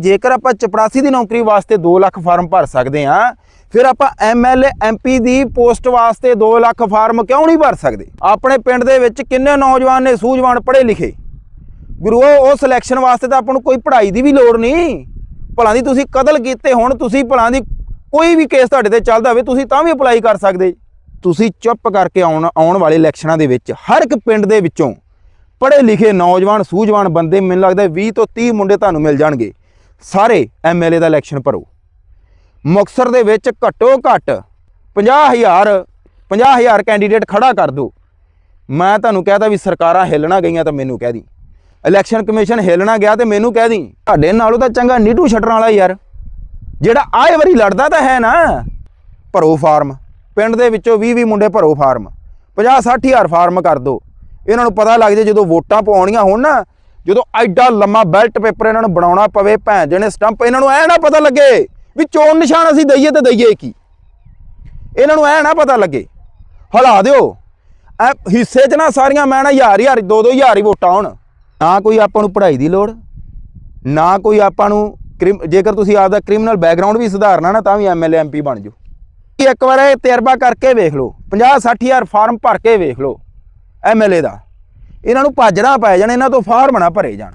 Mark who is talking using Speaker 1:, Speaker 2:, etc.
Speaker 1: ਜੇਕਰ ਆਪਾਂ ਚਪੜਾਸੀ ਦੀ ਨੌਕਰੀ ਵਾਸਤੇ 2 ਲੱਖ ਫਾਰਮ ਭਰ ਸਕਦੇ ਆ ਫਿਰ ਆਪਾਂ ਐਮਐਲਏ ਐਮਪੀ ਦੀ ਪੋਸਟ ਵਾਸਤੇ 2 ਲੱਖ ਫਾਰਮ ਕਿਉਂ ਨਹੀਂ ਭਰ ਸਕਦੇ? ਆਪਣੇ ਪਿੰਡ ਦੇ ਵਿੱਚ ਕਿੰਨੇ ਨੌਜਵਾਨ ਨੇ ਸੂਝਵਾਨ ਪੜ੍ਹੇ ਲਿਖੇ? ਗੁਰੂ, ਉਹ ਸਿਲੈਕਸ਼ਨ ਵਾਸਤੇ ਤਾਂ ਆਪਾਂ ਨੂੰ ਕੋਈ ਪੜ੍ਹਾਈ ਦੀ ਵੀ ਲੋੜ ਨਹੀਂ। ਭਲਾਂ ਦੀ ਤੁਸੀਂ ਕਤਲ ਕੀਤੇ ਹੁਣ, ਤੁਸੀਂ ਭਲਾਂ ਦੀ ਕੋਈ ਵੀ ਕੇਸ ਤੁਹਾਡੇ ਤੇ ਚੱਲਦਾ ਹੋਵੇ, ਤੁਸੀਂ ਤਾਂ ਵੀ ਅਪਲਾਈ ਕਰ ਸਕਦੇ। ਤੁਸੀਂ ਚੁੱਪ ਕਰਕੇ ਆਉਣ ਆਉਣ ਵਾਲੇ ਇਲੈਕਸ਼ਨਾਂ ਦੇ ਵਿੱਚ ਹਰ ਇੱਕ ਪਿੰਡ ਦੇ ਵਿੱਚੋਂ ਪੜ੍ਹੇ ਲਿਖੇ ਨੌਜਵਾਨ, ਸੂਝਵਾਨ ਬੰਦੇ ਮੈਨੂੰ ਲੱਗਦਾ 20 ਤੋਂ 30 ਮੁੰਡੇ ਤੁਹਾਨੂੰ ਮਿਲ ਜਾਣਗੇ। ਸਾਰੇ ਐਮਐਲਏ ਦਾ ਇਲੈਕਸ਼ਨ ਭਰੋ। ਮੁਕਤਸਰ ਦੇ ਵਿੱਚ ਘੱਟੋ ਘੱਟ 50000 50000 ਕੈਂਡੀਡੇਟ ਖੜਾ ਕਰ ਦਿਓ। ਮੈਂ ਤੁਹਾਨੂੰ ਕਹਦਾ ਵੀ ਸਰਕਾਰਾਂ ਹਿੱਲਣਾ ਗਈਆਂ ਤਾਂ ਮੈਨੂੰ ਕਹਿ ਦੀ। ਇਲੈਕਸ਼ਨ ਕਮਿਸ਼ਨ ਹਿੱਲਣਾ ਗਿਆ ਤੇ ਮੈਨੂੰ ਕਹਿ ਦੀ। ਤੁਹਾਡੇ ਨਾਲੋਂ ਤਾਂ ਚੰਗਾ ਨੀਟੂ ਛੱਡਣ ਵਾਲਾ ਯਾਰ। ਜਿਹੜਾ ਆਏ ਵਾਰੀ ਲੜਦਾ ਤਾਂ ਹੈ ਨਾ। ਭਰੋ ਫਾਰਮ। ਪਿੰਡ ਦੇ ਵਿੱਚੋਂ 20 20 ਮੁੰਡੇ ਭਰੋ ਫਾਰਮ। 50 60000 ਫਾਰਮ ਕਰ ਦਿਓ। ਇਹਨਾਂ ਨੂੰ ਪਤਾ ਲੱਗ ਜੇ ਜਦੋਂ ਵੋਟਾਂ ਪਾਉਣੀਆਂ ਹੋਣ ਨਾ ਜਦੋਂ ਐਡਾ ਲੰਮਾ ਬੈਲਟ ਪੇਪਰ ਇਹਨਾਂ ਨੂੰ ਬਣਾਉਣਾ ਪਵੇ ਭੈਣ ਜਣੇ ਸਟੰਪ, ਇਹਨਾਂ ਨੂੰ ਐ ਨਾ ਪਤਾ ਲੱਗੇ ਵੀ ਚੋਣ ਨਿਸ਼ਾਨ ਅਸੀਂ ਦਈਏ ਤੇ ਦਈਏ ਕੀ। ਇਹਨਾਂ ਨੂੰ ਐ ਨਾ ਪਤਾ ਲੱਗੇ। ਹਲਾ ਦਿਓ। ਐ ਹਿੱਸੇ 'ਚ ਨਾ ਸਾਰੀਆਂ ਮੈਂ ਨਾ ਹਜ਼ਾਰ ਹਜ਼ਾਰ, ਦੋ ਦੋ ਹਜ਼ਾਰ ਹੀ ਵੋਟਾਂ ਹੋਣ। ਨਾ ਕੋਈ ਆਪਾਂ ਨੂੰ ਪੜ੍ਹਾਈ ਦੀ ਲੋੜ, ਨਾ ਕੋਈ ਆਪਾਂ ਨੂੰ ਕ੍ਰਿਮ- ਜੇਕਰ ਤੁਸੀਂ ਆਪਦਾ ਕ੍ਰਿਮੀਨਲ ਬੈਕਗ੍ਰਾਉਂਡ ਵੀ ਸੁਧਾਰਨਾ ਨਾ ਤਾਂ ਵੀ ਐਮਐਲਏ ਐਮਪੀ ਬਣ ਜਾਓ। ਇੱਕ ਵਾਰ ਇਹ ਤਜਰਬਾ ਕਰਕੇ ਵੇਖ ਲਓ। 50 60000 ਫਾਰਮ ਭਰ ਕੇ ਵੇਖ ਲਓ ਐਮਐਲਏ ਦਾ। ਇਹਨਾਂ ਨੂੰ ਭੱਜਣਾ ਪੈ ਜਾਣ ਇਹਨਾਂ ਤੋਂ ਫਾਰਮ ਨਾ ਭਰੇ ਜਾਣ।